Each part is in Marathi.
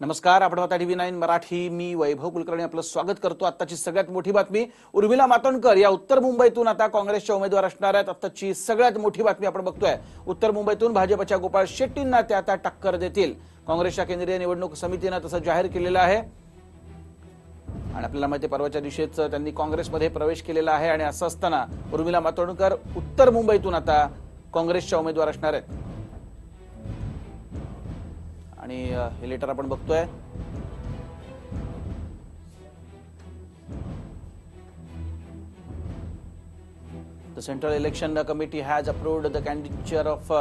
नमस्कार आपण आता टीव्ही नाईन मराठी. मी वैभव कुलकर्णी आपलं स्वागत करतो. आताची सगळ्यात मोठी बातमी उर्मिला मातोंडकर या उत्तर मुंबईतून आता काँग्रेसच्या उमेदवार असणार आहेत. आताची सगळ्यात मोठी बातमी आपण बघतोय. उत्तर मुंबईतून भाजपच्या गोपाळ शेट्टींना त्या आता टक्कर देतील. काँग्रेसच्या केंद्रीय निवडणूक समितीनं तसं जाहीर केलेलं आहे. आणि आपल्याला माहिती आहे, परवाच्या दिवशीच त्यांनी काँग्रेसमध्ये प्रवेश केलेला आहे. आणि असं असताना उर्मिला मातोंडकर उत्तर मुंबईतून आता काँग्रेसच्या उमेदवार असणार आहेत. आणि हे लेटर आपण बघतोय. The central election committee has approved the candidature of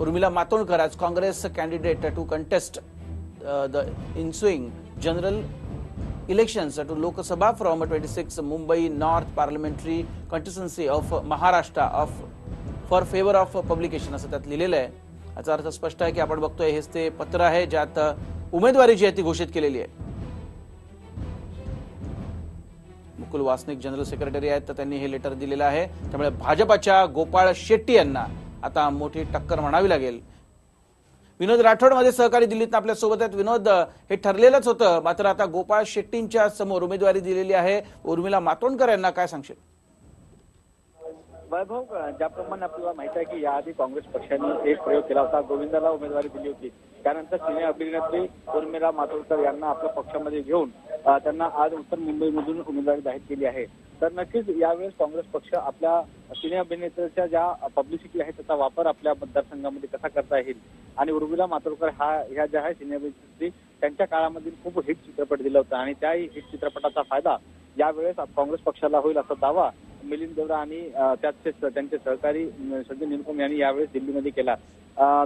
Urmila Matondkar as Congress candidate to contest the ensuing general election to Lok Sabha from twenty six Mumbai north parliamentary constituency of Maharashtra of for favour of publication असं त्यात लिहिलेलं आहे. याचा अर्थ स्पष्ट आहे की आपण बघतोय हेच ते पत्र आहे ज्यात उमेदवारी जी आहे ती घोषित केलेली आहे. मुकुल वासनिक जनरल सेक्रेटरी आहेत तर त्यांनी हे लेटर दिलेलं आहे. त्यामुळे भाजपाच्या गोपाळ शेट्टी यांना आता मोठी टक्कर म्हणावी लागेल. विनोद राठोडमध्ये सहकारी दिल्लीत आपल्यासोबत आहेत. विनोद हे ठरलेलंच होतं मात्र आता गोपाळ शेट्टींच्या समोर उमेदवारी दिलेली आहे. उर्मिला मातोंडकर यांना काय सांगशील? वैभव ज्याप्रमाणे आपल्याला माहीत आहे की याआधी काँग्रेस पक्षाने एक प्रयोग केला होता. गोविंदाला उमेदवारी दिली होती. त्यानंतर सिने अभिनेत्री उर्मिला मातोडकर यांना आपल्या पक्षामध्ये घेऊन त्यांना आज उत्तर मुंबईमधून उमेदवारी जाहीर केली आहे. तर नक्कीच यावेळेस काँग्रेस पक्ष आपल्या सिने अभिनेत्रीच्या ज्या पब्लिसिटी आहे त्याचा वापर आपल्या मतदारसंघामध्ये कसा करता येईल? आणि उर्मिला मातोडकर हा ह्या ज्या आहे सिने अभिनेत्री त्यांच्या काळामधील खूप हिट चित्रपट दिला होता. आणि त्याही हिट चित्रपटाचा फायदा यावेळेस काँग्रेस पक्षाला होईल असा दावा मिलिंद देवरा आणि त्याचे त्यांचे सहकारी सचिन संजय निरुपम यांनी यावेळेस दिल्लीमध्ये केला.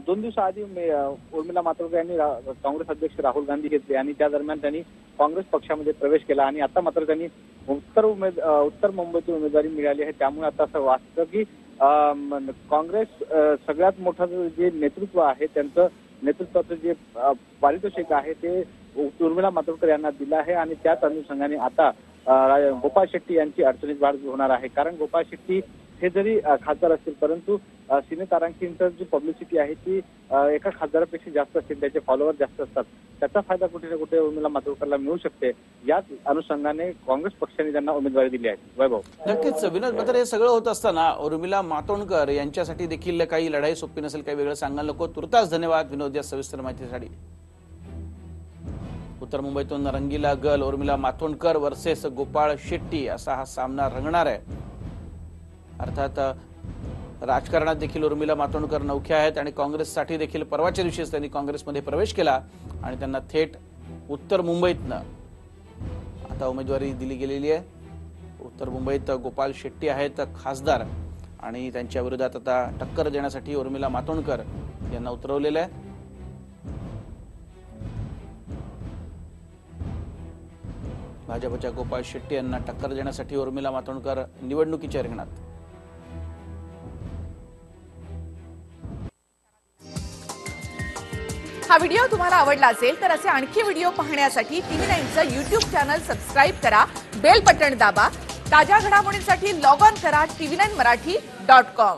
दोन दिवसाआधी उर्मिला मातोडकर यांनी काँग्रेस अध्यक्ष राहुल गांधी घेतले आणि त्या दरम्यान त्यांनी काँग्रेस पक्षामध्ये प्रवेश केला आणि आता मात्र त्यांनी उत्तर उमेद उत्तर मुंबईची उमेदवारी मिळाली आहे. त्यामुळे आता असं वाटतं की काँग्रेस सगळ्यात मोठं जे नेतृत्व आहे त्यांचं नेतृत्वाचं जे पारितोषिक आहे ते उर्मिला मातोळकर यांना दिलं आहे आणि त्याच अनुषंगाने आता गोपाळ शेट्टी यांची अडचणीत वाढ होणार आहे. कारण गोपाळ शेट्टी हे जरी खासदार असतील परंतु सिने तारांकींचं जी पब्लिसिटी आहे ती एका खासदारापेक्षा जास्त असतील त्याचे फॉलोअर जास्त असतात. त्याचा फायदा कुठे ना कुठे उर्मिला मातोडकरला मिळू शकते. याच अनुषंगाने काँग्रेस पक्षाने त्यांना उमेदवारी दिली आहे. वैभव. नक्कीच विनोद मात्र हे सगळं होत असताना उर्मिला मातोंडकर यांच्यासाठी देखील काही लढाई सोपी नसेल काही वेगळं सांगायला नको. तुर्तास धन्यवाद विनोद या सविस्तर माहितीसाठी. उत्तर मुंबईतून रंगीला गल उर्मिला माथोंडकर वर्सेस गोपाळ शेट्टी असा हा सामना रंगणार आहे. अर्थात राजकारणात देखील उर्मिला मातोंडकर नौख्या आहेत आणि काँग्रेससाठी देखील परवाच्या दिवशीच त्यांनी काँग्रेसमध्ये प्रवेश केला आणि त्यांना थेट उत्तर मुंबईतनं आता उमेदवारी दिली गेलेली आहे. उत्तर मुंबईत गोपाल शेट्टी आहेत खासदार आणि त्यांच्या विरोधात आता टक्कर देण्यासाठी उर्मिला मातोंडकर यांना उतरवलेलं आहे. भाजपच्या गोपाळ शेट्टी यांना टक्कर देण्यासाठी उर्मिला मातोंडकर निवडणुकीच्या रिंगणात. हा व्हिडिओ तुम्हाला आवडला असेल तर असे आणखी व्हिडिओ पाहण्यासाठी टीव्ही नाईनचं युट्यूब चॅनल सबस्क्राईब करा बेल बटन दाबा ताज्या घडामोडींसाठी लॉग ऑन करा TV nine Marathi dot com.